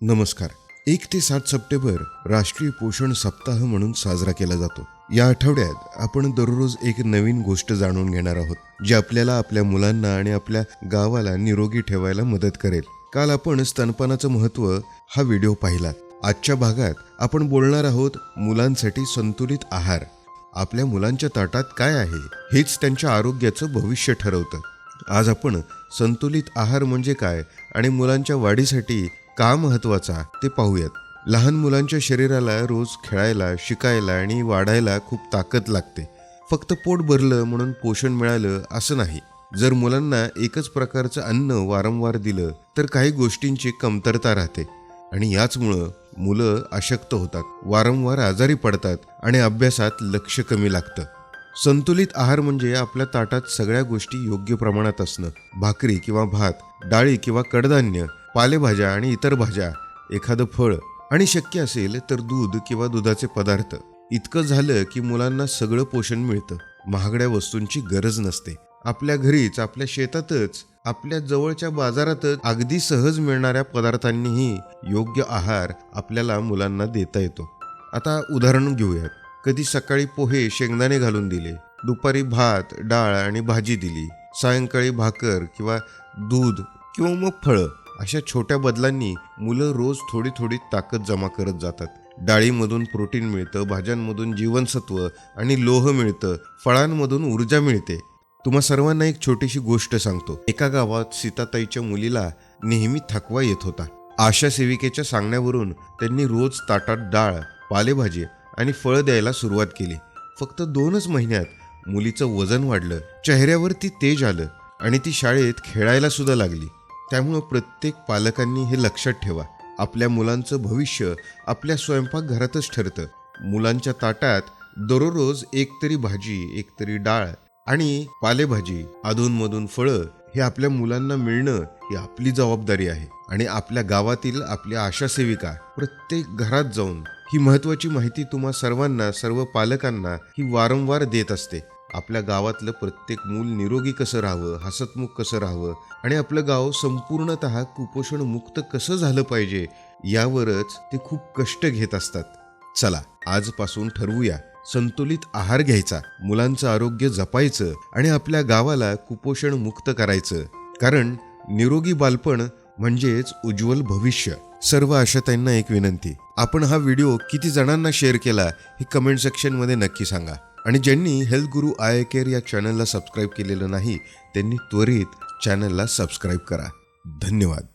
नमस्कार. एक ते सात सप्टेंबर राष्ट्रीय पोषण सप्ताह म्हणून साजरा केला जातो. या आठवड्यात आपण दररोज एक नवीन गोष्ट जाणून घेणार आहोत जी आपल्याला आपल्या मुलांना आणि आपल्या गावाला निरोगी ठेवायला मदत करेल. काल आपण स्तनपानाचं महत्त्व हा व्हिडिओ पाहिला. आजच्या भागात आपण बोलणार आहोत मुलांसाठी संतुलित आहार. आपल्या मुलांच्या ताटात काय आहे हेच त्यांच्या आरोग्याचं भविष्य ठरवतं. आज आपण संतुलित आहार म्हणजे काय आणि मुलांच्या वाढीसाठी का महत्त्वाचा ते पाहूयात. लहान मुलांच्या शरीराला रोज खेळायला शिकायला आणि वाढायला खूप ताकद लागते. फक्त पोट भरलं म्हणून पोषण मिळालं असं नाही. जर मुलांना एकच प्रकारचं अन्न वारंवार दिलं तर काही गोष्टींची कमतरता राहते. आणि याचमुळं मुलं अशक्त होतात वारंवार आजारी पडतात आणि अभ्यासात लक्ष कमी लागतं. संतुलित आहार म्हणजे आपल्या ताटात सगळ्या गोष्टी योग्य प्रमाणात असणं. भाकरी किंवा भात डाळी किंवा कडधान्य पालेभाज्या आणि इतर भाज्या एखादं फळ आणि शक्य असेल तर दूध किंवा दुधाचे पदार्थ. इतकं झालं की मुलांना सगळं पोषण मिळतं. महागड्या वस्तूंची गरज नसते. आपल्या घरीच आपल्या शेतातच आपल्या जवळच्या बाजारातच अगदी सहज मिळणाऱ्या पदार्थांनीही योग्य आहार आपल्याला मुलांना देता येतो. आता उदाहरण घेऊयात. कधी सकाळी पोहे शेंगदाणे घालून दिले दुपारी भात डाळ आणि भाजी दिली सायंकाळी भाकर किंवा दूध किंवा मग फळं. अशा छोट्या बदलांनी मुलं रोज थोडी थोडी ताकद जमा करत जातात. डाळीमधून प्रोटीन मिळतं भाज्यांमधून जीवनसत्व आणि लोह मिळतं फळांमधून ऊर्जा मिळते. तुम्हा सर्वांना एक छोटीशी गोष्ट सांगतो. एका गावात सीताताईच्या मुलीला नेहमी थकवा येत होता. आशा सेविकेच्या सांगण्यावरून त्यांनी रोज ताटात डाळ पालेभाजी आणि फळं द्यायला सुरुवात केली. फक्त दोनच महिन्यात मुलीचं वजन वाढलं चेहऱ्यावर ती तेज आलं आणि ती शाळेत खेळायला सुद्धा लागली. त्यामुळं प्रत्येक पालकांनी हे लक्षात ठेवा. आपल्या मुलांचं भविष्य आपल्या स्वयंपाकघरातच ठरतं. मुलांच्या ताटात दररोज एक तरी भाजी एक तरी डाळ आणि पालेभाजी अधूनमधून फळं हे आपल्या मुलांना मिळणं ही आपली जबाबदारी आहे. आणि आपल्या गावातील आपल्या आशा सेविका प्रत्येक घरात जाऊन ही महत्वाची माहिती तुम्हा सर्वांना सर्व पालकांना ही वारंवार देत असते. आपल्या गावातलं प्रत्येक मूल निरोगी कसं राहावं हसतमुख कसं राहावं आणि आपलं गाव संपूर्णत कुपोषण मुक्त कसं झालं पाहिजे यावरच ते खूप कष्ट घेत असतात. चला आजपासून ठरवूया. संतुलित आहार घ्यायचा मुलांचं आरोग्य जपायचं आणि आपल्या गावाला कुपोषण मुक्त करायचं. कारण निरोगी बालपण म्हणजेच उज्ज्वल भविष्य. सर्व आशाताईंना एक विनंती आपण हा व्हिडिओ किती जणांना शेअर केला हे कमेंट सेक्शनमध्ये नक्की सांगा. आणि ज्यांनी हेल्थ गुरु आय केअर या चॅनलला सबस्क्राईब केलेलं नाही त्यांनी त्वरित चॅनलला सबस्क्राईब करा. धन्यवाद.